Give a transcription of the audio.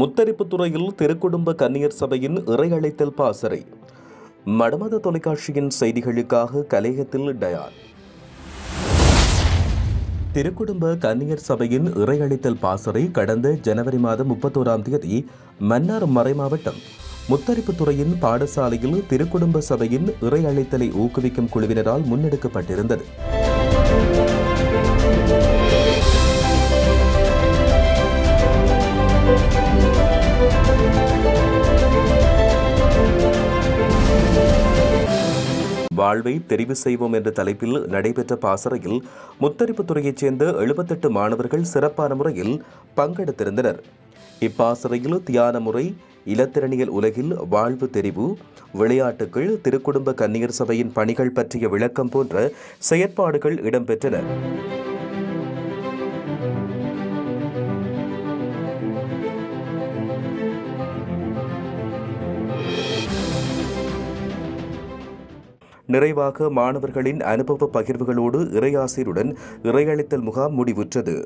முத்தரிப்புத்துறையில் திருக்குடும்ப கன்னியர் சபையின் இறையழைத்தல் பாசறை. மடமத தொலைக்காட்சியின் செய்திகளுக்காக கலையத்தில் டயார் திருக்குடும்ப கன்னியர் சபையின் இறையழைத்தல் பாசறை கடந்த ஜனவரி மாதம் முப்பத்தோராம் தேதி மன்னார் மறைமாவட்டம் முத்தரிப்புத்துறையின் பாடசாலையில் திருக்குடும்ப சபையின் இறையழைத்தலை ஊக்குவிக்கும் குழுவினரால் முன்னெடுக்கப்பட்டிருந்தது. வாழ்வை தெரிவு செய்வோம் என்ற தலைப்பில் நடைபெற்ற பாசறையில் முத்தரிப்புத்துறையைச் சேர்ந்த எழுபத்தெட்டு மாணவர்கள் சிறப்பான முறையில் பங்கெடுத்திருந்தனர். இப்பாசறையில் தியான முறை இலத்திரணியல் உலகில் வாழ்வு தெரிவு விளையாட்டுகள் திருக்குடும்ப கன்னியர் சபையின் பணிகள் பற்றிய விளக்கம் போன்ற செயற்பாடுகள் இடம்பெற்றன. நிறைவாக மாணவர்களின் அனுபவ பகிர்வுகளோடு இறையாசிரியருடன் இறையளித்தல் முகாம் முடிவுற்றது.